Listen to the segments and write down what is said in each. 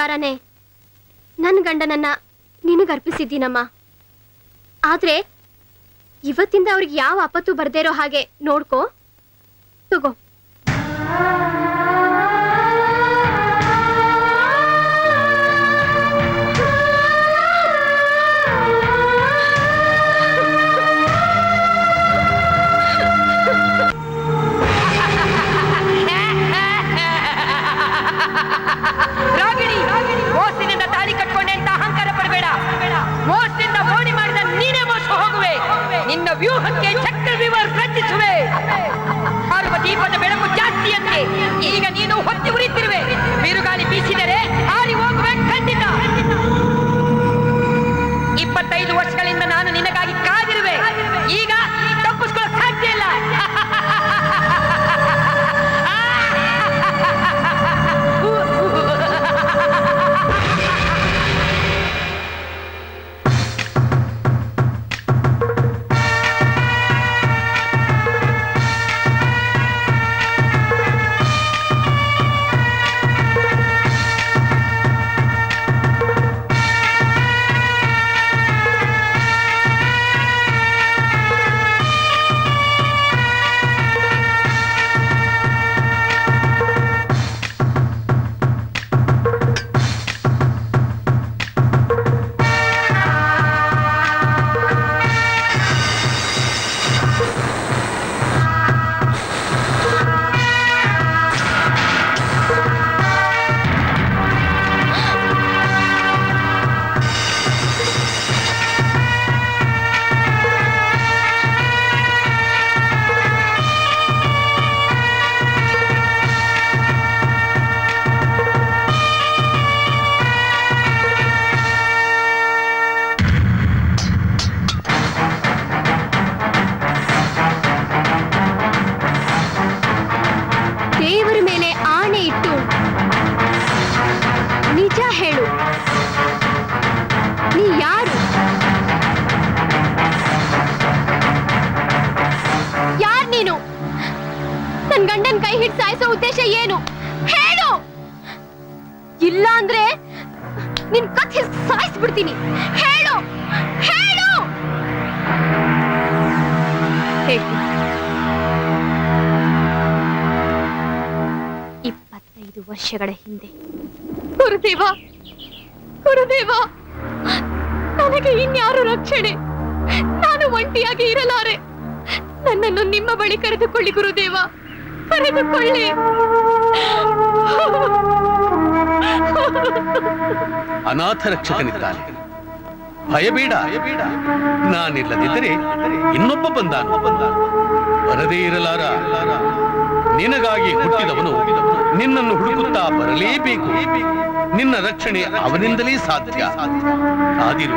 ಪ್ರಕಾರನೇ ನನ್ನ ಗಂಡನನ್ನ ನಿನಗೆ ಅರ್ಪಿಸಿದ್ದೀನಮ್ಮ. ಆದ್ರೆ ಇವತ್ತಿಂದ ಅವ್ರಿಗೆ ಯಾವ ಆಪತ್ತು ಬರ್ದೇ ಇರೋ ಹಾಗೆ ನೋಡ್ಕೋ. ತಗೋ. ನನ್ ಗಂಡನ್ ಕೈ ಹಿಡ್ ಸಾಯಿಸೋ ಉದ್ದೇಶ ಏನು? ಹೇಳು! ಇಲ್ಲ ಅಂದ್ರೆ ನಿನ್ ಕತ್ ಹಿಡ್ ಸಾಯಿಸ್ಬಿಡ್ತೀನಿ. ಹೇಳು! ಹೇಳು. ಇಪ್ಪತ್ತೈದು ವರ್ಷಗಳ ಹಿಂದೆ. ಗುರುದೇವ! ಗುರುದೇವ! ನನಗೆ ಇನ್ಯಾರು ರಕ್ಷಣೆ? ನಾನು ಒಂಟಿಯಾಗಿ ಇರಲಾರೆ. ನನ್ನನ್ನು ನಿಮ್ಮ ಬಳಿ ಕರೆದುಕೊಳ್ಳಿ ಗುರುದೇವ. ಕರೆದುಕೊಳ್ಳಿ. ಅನಾಥ ರಕ್ಷಕನಿದ್ದಾನೆ. ಭಯಬೇಡ. ನಾನಿಲ್ಲದಿದ್ದರೆ ಇನ್ನೊಬ್ಬ ಬಂದಾನು. ಬರದೇ ಇರಲಾರ. ನಿನಗಾಗಿ ಹುಟ್ಟಿದವನು ನಿನ್ನನ್ನು ಹುಡುಕುತ್ತಾ ಬರಲೇಬೇಕು. ನಿನ್ನ ರಕ್ಷಣೆ ಅವನಿಂದಲೇ ಸಾಧ್ಯ. ಕಾದಿರು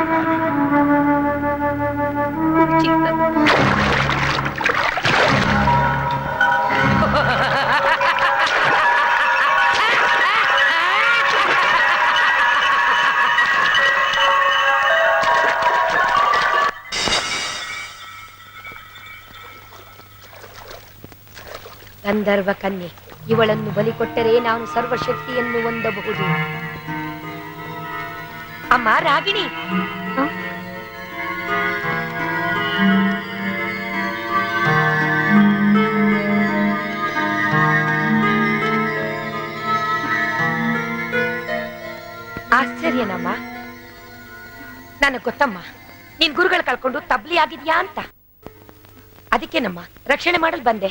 ಗಂಧರ್ವ ಕನ್ಯೆ ಇವಳನ್ನು ಬಲಿ ಕೊಟ್ಟರೆ ನಾನು ಸರ್ವಶಕ್ತಿಯನ್ನು ಹೊಂದಬಹುದು. ಅಮ್ಮ ರಾಗಿಣಿ! ಆಶ್ಚರ್ಯನಮ್ಮ. ನಾನು ಗೊತ್ತಮ್ಮ ನೀನ್ ಗುರುಗಳು ಕಳ್ಕೊಂಡು ತಬ್ಲಿ ಆಗಿದ್ಯಾ ಅಂತ. ಅದಕ್ಕೇನಮ್ಮ ರಕ್ಷಣೆ ಮಾಡಲ್ ಬಂದೆ.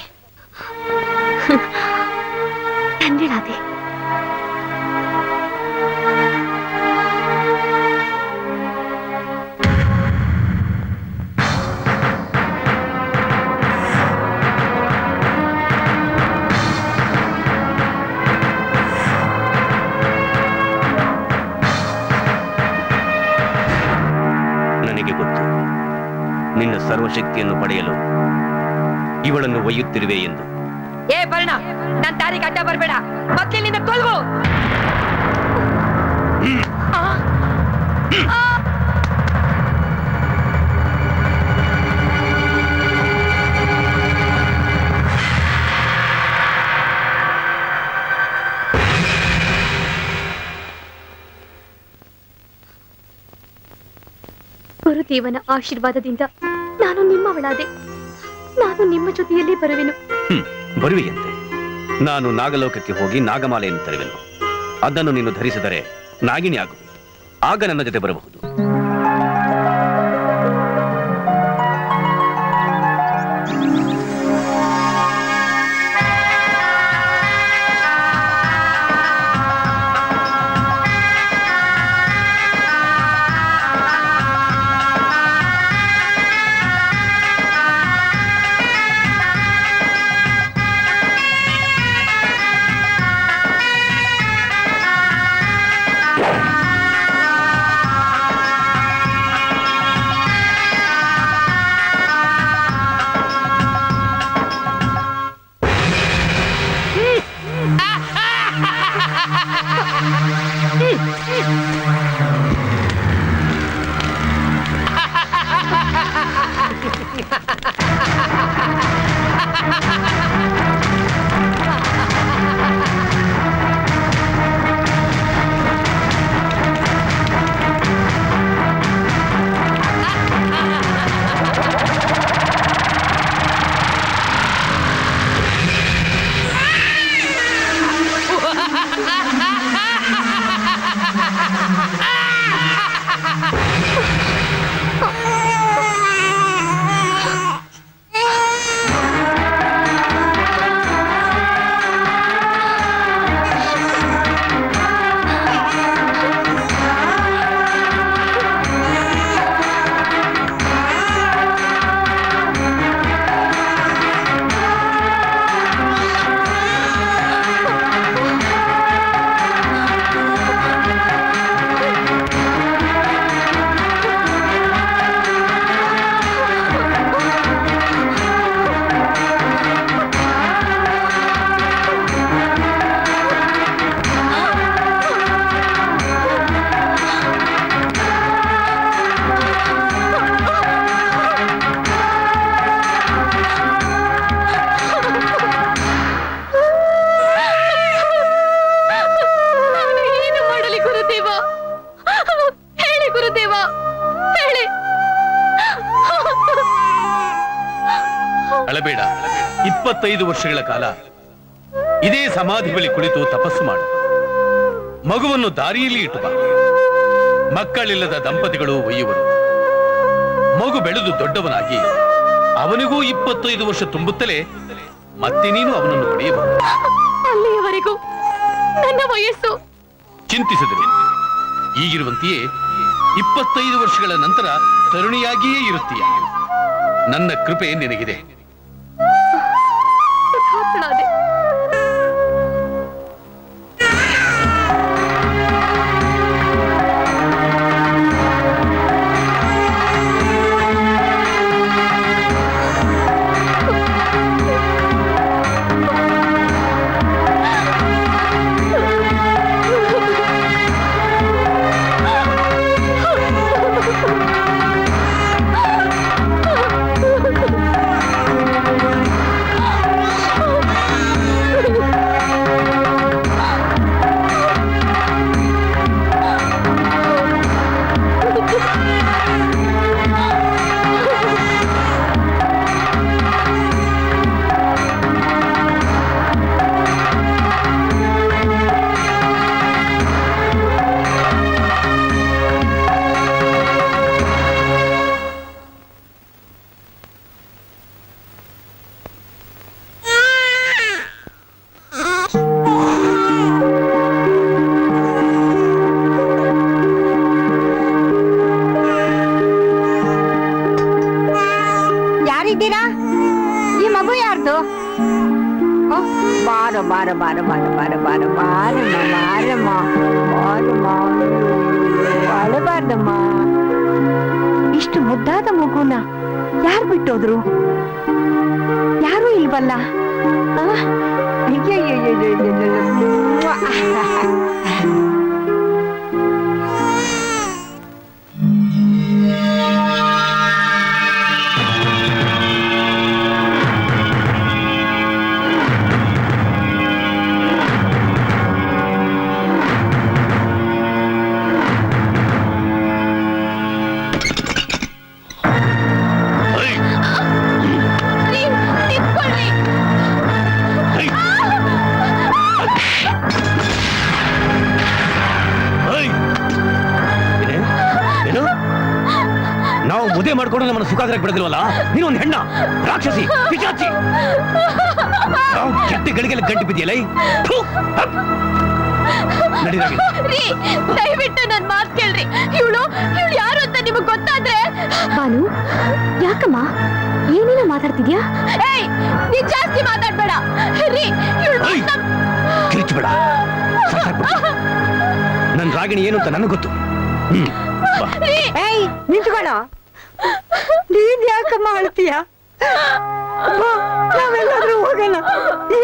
ಧನ್ಯಳಾದೆ ನನಗೆ ಗೊತ್ತು. ನಿನ್ನ ಸರ್ವಶಕ್ತಿಯನ್ನು ಪಡೆಯಲು ಇವಳನ್ನು ಒಯ್ಯುತ್ತಿರುವೆ ಎಂದು. ಏ ಬರ್ಣ ನನ್ ದಾರಿಗೆ ಅಡ್ಡ ಬರ್ಬೇಡ. ಮಕ್ಕಳಿಂದ ಕೊಲ್ಗು ಗುರುದೇವನ ಆಶೀರ್ವಾದದಿಂದ ನಾನು ನಿಮ್ಮವಳಾದೆ. ನಾನು ನಿಮ್ಮ ಜೊತೆಯಲ್ಲಿ ಬರುವೆನು. ಬರುವೆಯಂತೆ. ನಾನು ನಾಗಲೋಕಕ್ಕೆ ಹೋಗಿ ನಾಗಮಾಲೆಯನ್ನು ತರುವೆನು. ಅದನ್ನು ನೀನು ಧರಿಸಿದರೆ ನಾಗಿನಿ ಆಗುವೆ. ಆಗ ನನ್ನ ಜೊತೆ ಬರಬಹುದು. Yeah. ವರ್ಷಗಳ ಕಾಲ ಇದೇ ಸಮಾಧಿ ಬಳಿ ಕುಳಿತು ತಪಸ್ಸು ಮಾಡು. ಮಗುವನ್ನು ದಾರಿಯಲ್ಲಿ ಇಟ್ಟು ಬಾ. ಮಕ್ಕಳಿಲ್ಲದ ದಂಪತಿಗಳು ಒಯ್ಯುವರು. ಮಗು ಬೆಳೆದು ದೊಡ್ಡವನಾಗಿ ಅವನಿಗೂ ಇಪ್ಪತ್ತೈದು ವರ್ಷ ತುಂಬುತ್ತಲೇ ಮತ್ತೆ ನೀನು ಅವನನ್ನು ಪಡೆಯಬಹುದು ಅಲ್ಲಿಯವರೆಗೂ ನನ್ನ ವಯಸ್ಸು. ಚಿಂತಿಸಿದರು. ಈಗಿರುವಂತೆಯೇ ಇಪ್ಪತ್ತೈದು ವರ್ಷಗಳ ನಂತರ ತರುಣಿಯಾಗಿಯೇ ಇರುತ್ತೀಯ. ನನ್ನ ಕೃಪೆ ನಿನಗಿದೆ. ಯಾರಿದ್ದೀರಾ ಈ ಮಗು ಯಾರ್ದು? ಬಾರ ಬಾರ ಬಾರ ಬಾರ ಬಾರ ಬಾರ, ಬಾರೋ ಬಾರಮ್ಮ ಬಾರಮ್ಮ ಬಾರಮ್ಮ ಇಷ್ಟು ಮುದ್ದಾದ ಮಗುನ ಯಾರು ಬಿಟ್ಟೋದ್ರು? ಯಾರು ಇಲ್ವಲ್ಲ? ಆ? ಮುಖಾಗ್ರಕ್ಕೆ ಬಿಡದಿಲ್ವಲ್ಲ? ನೀನು ಒಂದು ಹೆಣ್ಣ ರಾಕ್ಷಸಿ ಪಿಚಾಚಿ ಕೆಟ್ಟ ಗಳಿಗೆಲ್ಲ ಗಂಟು ಬಿದ್ದಿಯಲ್ಲ? ನಡೀರಾಗಿ ರೀ ದಯವಿಟ್ಟು ನನ್ ಮಾತ್ ಕೇಳ್ರಿ. ಇವಳು ಇವಳು ಯಾರು ಅಂತ ನಿಮಗ್ ಗೊತ್ತಾದ್ರೆ? ಬಾನು ಯಾಕಮ್ಮ? ಏನೇನ ಮಾತಾಡ್ತಿದ್ಯಾ? ಏಯ್ ನೀನ್ ಜಾಸ್ತಿ ಮಾತಾಡ್ಬೇಡ. ರೀ ಇವಳು ಏಯ್! ಕಿರಿಚಬೇಡ ನನ್ ರಾಗಿಣಿ ಏನು ಅಂತ ನನಗೆ ಗೊತ್ತು. ಹ್ಮ್ ಏಯ್ ನಿಂತ್ಕೊಳ್ಳೋ. ನೀನ್ ಯಾಕಮ್ಮ ಅಳ್ತೀಯ ನಾವೆಲ್ಲಾದ್ರೂ ಹೋಗೋಣ.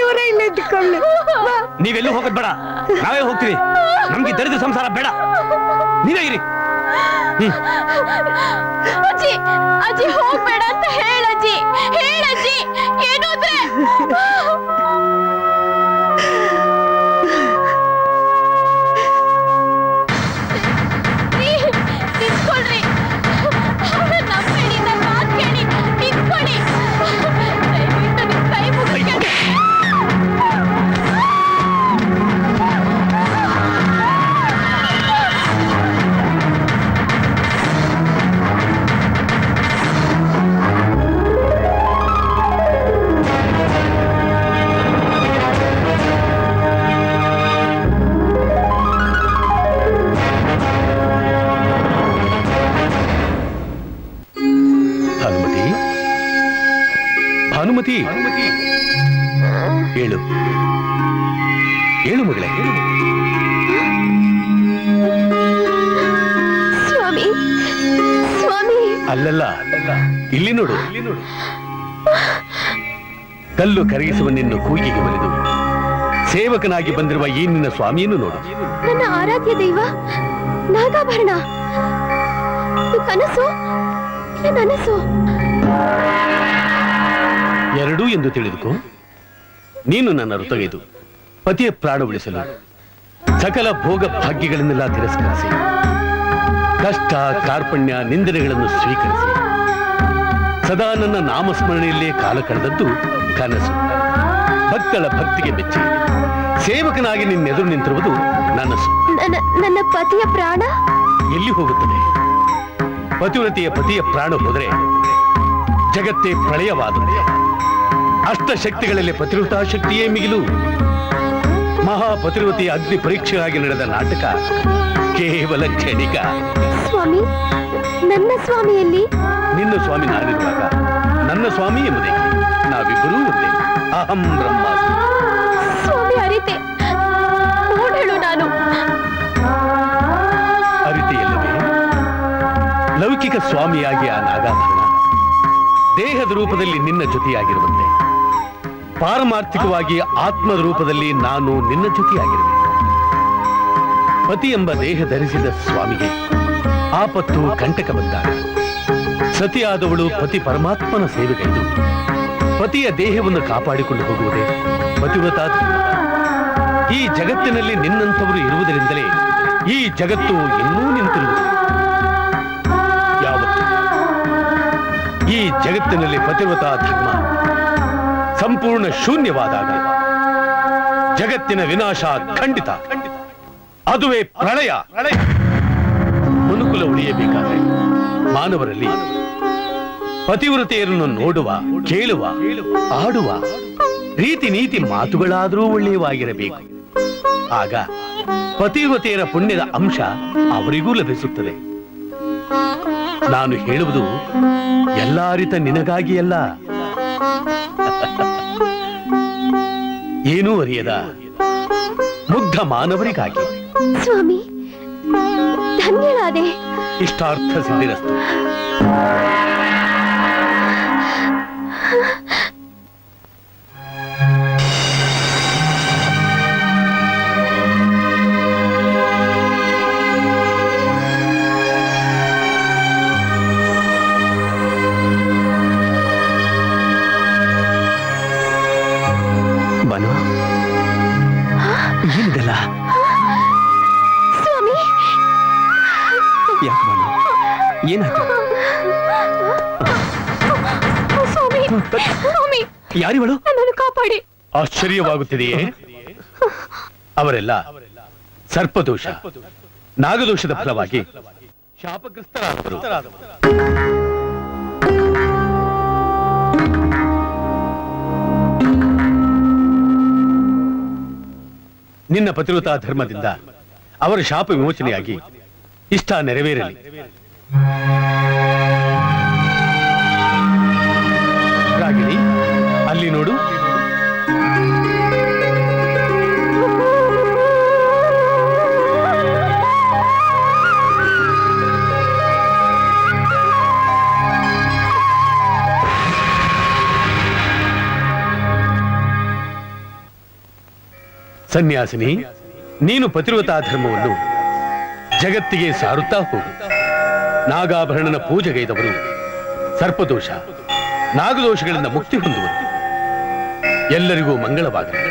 ಇವರೇ ಇಲ್ಲಿ ಇದ್ದುಕೊಳ್ಳಿ ನೀವೆಲ್ಲೂ ಹೋಗದ್ ಬೇಡ. ನಾವೇ ಹೋಗ್ತೀವಿ. ನಮ್ಗೆ ದರಿದ್ರ ಸಂಸಾರ ಬೇಡ. ನೀವೇ ಇರಿ. ಅಜ್ಜಿ ಅಜ್ಜಿ ಹೋಗ್ಬೇಡ ಅಂತ ಹೇಳಜ್ಜಿ. ಹೇಳಜ್ಜಿ ಏನು ಸ್ವಾಮಿ ಸ್ವಾಮಿ. ಅಲ್ಲಲ್ಲ ಇಲ್ಲಿ ನೋಡು ಇಲ್ಲಿ ನೋಡು. ಕಲ್ಲು ಕರಗಿಸುವ ನಿನ್ನ ಕೂಗಿಗೆ ಬರೆದು ಸೇವಕನಾಗಿ ಬಂದಿರುವ ಈ ನಿನ್ನ ಸ್ವಾಮಿಯನ್ನು ನೋಡು. ನನ್ನ ಆರಾಧ್ಯ ದೈವ ನಾಗಾಭರಣ. ಕನಸು ನನಸು? ಎರಡೂ ಎಂದು ತಿಳಿದುಕೋ. ನೀನು ನನ್ನ ಋತಗೆದು ಪತಿಯ ಪ್ರಾಣ ಉಳಿಸಲು ಸಕಲ ಭೋಗ ಭಾಗ್ಯಗಳನ್ನೆಲ್ಲ ತಿರಸ್ಕರಿಸಿ. ಕಷ್ಟ ಕಾರ್ಪಣ್ಯ ನಿಂದನೆಗಳನ್ನು ಸ್ವೀಕರಿಸಿ. ಸದಾ ನನ್ನ ನಾಮಸ್ಮರಣೆಯಲ್ಲೇ ಕಾಲ ಕಳೆದದ್ದು ಕನಸು. ಭಕ್ತಳ ಭಕ್ತಿಗೆ ಮೆಚ್ಚಿ. ಸೇವಕನಾಗಿ ನಿನ್ನೆದುರು ನಿಂತಿರುವುದು ನನಸು ನನ್ನ ಪತಿಯ ಪ್ರಾಣ? ಎಲ್ಲಿ ಹೋಗುತ್ತದೆ? ಪತಿವ್ರತೆಯ ಪತಿಯ ಪ್ರಾಣ ಹೋದರೆ ಜಗತ್ತೇ ಪ್ರಳಯವಾದ ಅಷ್ಟ ಶಕ್ತಿಗಳಲ್ಲಿ ಪತಿವೃತ ಶಕ್ತಿಯೇ ಮಿಗಿಲು. ಮಹಾಪತಿವ್ರತೆಯ ಅಗ್ನಿ ಪರೀಕ್ಷೆಯಾಗಿ ನಡೆದ ನಾಟಕ ಕೇವಲ ಕ್ಷಣಿಕ. ಸ್ವಾಮಿ ನನ್ನ ಸ್ವಾಮಿಯಲ್ಲಿ ನಿನ್ನ ಸ್ವಾಮಿ ನಾನಿರುವಾಗ ನನ್ನ ಸ್ವಾಮಿ ಎಂಬುದೇ. ನಾವಿಬ್ಬರೂ ಒಂದೇ. ಅಹಂ ಬ್ರಹ್ಮಾಸ್ಮಿ. ಸ್ವಾಮಿ ಅರಿತೆ. ನೋಡಳು ನಾನು. ಅರಿತೆಯಲ್ಲವೇ ಲೌಕಿಕ ಸ್ವಾಮಿಯಾಗಿ ಆ ನಾಗಾಭರಣ ದೇಹದ ರೂಪದಲ್ಲಿ ನಿನ್ನ ಜೊತೆಯಾಗಿರುವಂತೆ. ಪಾರಮಾರ್ಥಿಕವಾಗಿ ಆತ್ಮದ ರೂಪದಲ್ಲಿ ನಾನು ನಿನ್ನ ಜೊತೆಯಾಗಿರುವೆ. ಪತಿ ಎಂಬ ದೇಹ ಧರಿಸಿದ ಸ್ವಾಮಿಗೆ ಆಪತ್ತು ಕಂಟಕ ಬಂದಾಗ ಸತಿಯಾದವಳು ಪತಿ ಪರಮಾತ್ಮನ ಸೇವೆಗೈದು. ಪತಿಯ ದೇಹವನ್ನು ಕಾಪಾಡಿಕೊಂಡು ಹೋಗುವುದೇ ಪತಿವ್ರತಾ ಈ ಜಗತ್ತಿನಲ್ಲಿ ನಿನ್ನಂಥವರು ಇರುವುದರಿಂದಲೇ ಈ ಜಗತ್ತು ಇನ್ನೂ ನಿಂತಿರುವುದು. ಯಾವತ್ತು? ಈ ಜಗತ್ತಿನಲ್ಲಿ ಪತಿವ್ರತಾ ಧರ್ಮ ಸಂಪೂರ್ಣ ಶೂನ್ಯವಾದಾಗ ಜಗತ್ತಿನ ವಿನಾಶ ಖಂಡಿತ. ಅದುವೇ ಪ್ರಳಯ. ಮನುಕುಲ ಉಳಿಯಬೇಕಾದ್ರೆ ಮಾನವರಲ್ಲಿ ಪತಿವ್ರತೆಯರನ್ನು ನೋಡುವ, ಕೇಳುವ, ಆಡುವ ರೀತಿ ನೀತಿ ಮಾತುಗಳಾದರೂ ಒಳ್ಳೆಯವಾಗಿರಬೇಕು. ಆಗ ಪತಿವ್ರತೆಯರ ಪುಣ್ಯದ ಅಂಶ ಅವರಿಗೂ ಲಭಿಸುತ್ತದೆ. ನಾನು ಹೇಳುವುದು ಎಲ್ಲ ನಿನಗಾಗಿ ಅಲ್ಲ ಏನೂ ಅರಿಯದ ಮುಗ್ಧ ಮಾನವರಿಗಾಗಿ. ಸ್ವಾಮಿ ಧನ್ಯಳಾದೆ ಇಷ್ಟಾರ್ಥ ಸಿದ್ಧಿರಸ್ತು. ಆಶ್ಚರ್ಯವಾಗುತ್ತಿದೆಯೇ? ಅವರೆಲ್ಲ ಸರ್ಪದೋಷ, ನಾಗದೋಷದ ಫಲವಾಗಿ ಶಾಪಗ್ರಸ್ತರಾದರು. ನಿನ್ನ ಪತಿವ್ರತಾ ಧರ್ಮದಿಂದ ಅವರ ಶಾಪ ವಿಮೋಚನೆಯಾಗಿ ಇಷ್ಟ ನೆರವೇರಲಿ. ಅಲ್ಲಿ ನೋಡು. ಸನ್ಯಾಸಿನಿ, ನೀನು ಪತಿವ್ರತಾ ಧರ್ಮವನ್ನು ಜಗತ್ತಿಗೆ ಸಾರುತ್ತಾ ಹೋಗು. ನಾಗಾಭರಣನ ಪೂಜೆಗೈದವರು ಸರ್ಪದೋಷ, ನಾಗದೋಷಗಳಿಂದ ಮುಕ್ತಿ ಹೊಂದುವರು. ಎಲ್ಲರಿಗೂ ಮಂಗಳವಾಗಲಿ.